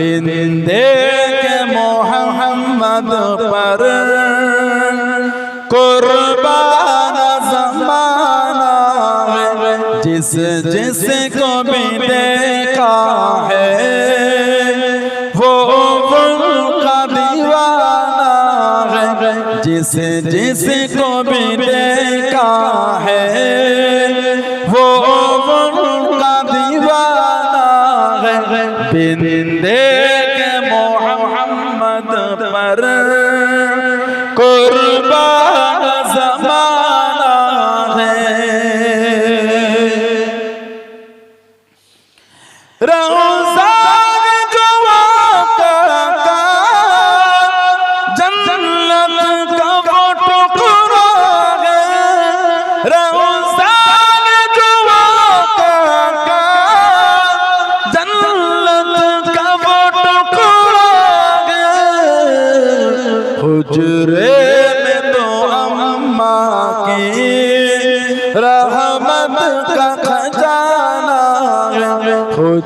बिन देखे मोहम्मद पर जिस जिस को भी देखा है, वो उनका दीवाना है। जिस जिस को भी देखा है, वो है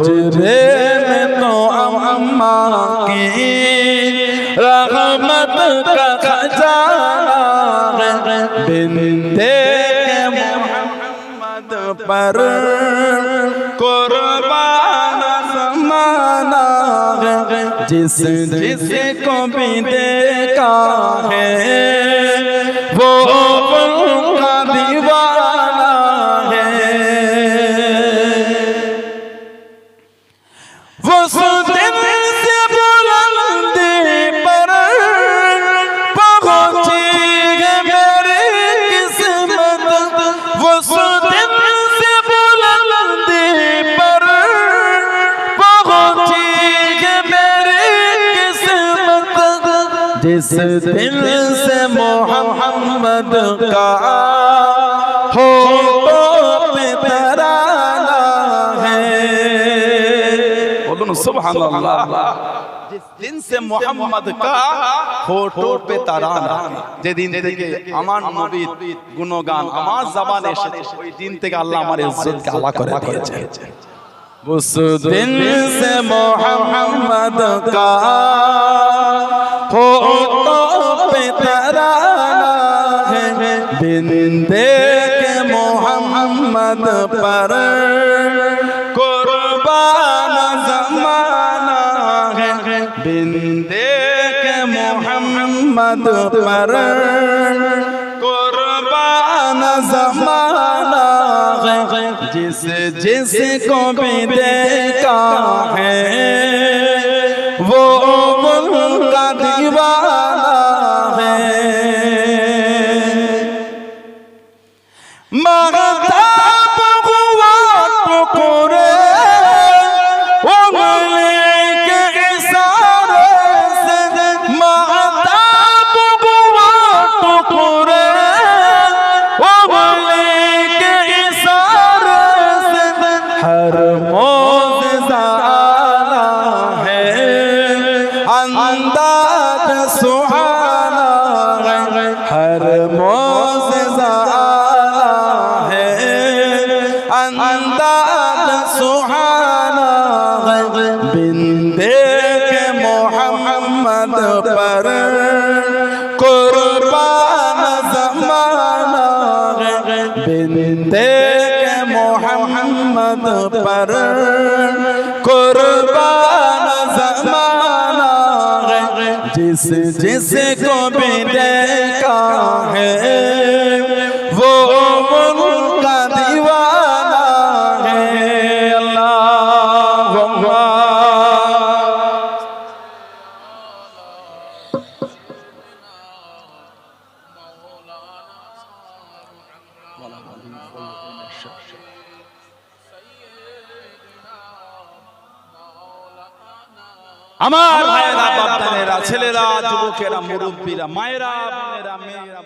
تیرے میں تو اما کی رحمت کا خزانہ بنتے محمد پر قربان زمانہ جس جس کو بھی دیکھا ہے جس دل سے محمد کا ہو बोलो ना सुभान अल्लाह जिस दिन से मोहम्मद का होठो पे তারানা যেদিন থেকে আমার নবীর গুণগান আমার জবানে এসেছে ওই দিন থেকে আল্লাহ আমার ইজ্জতকে আলা করে দিয়েছে उस दिन से मोहम्मद का फोटो पे तराना है बिन देखे मोहम्मद पर मोहम्मद पर कुर्बान जमाना है जिस जिस को भी देखा है वो उनका दीवाना अंदाज सुहाना है बिन देखे मोहम्मद पर कुर्बान जमाना है बिन देखे मोहम्मद पर कुर्बान जमाना है जिस जिस को भी देखा है আমার ভাইয়েরা বাপ ছেলেরা যুবকেরা মুরব্বীরা মায়েরা মেয়েরা মহিলারা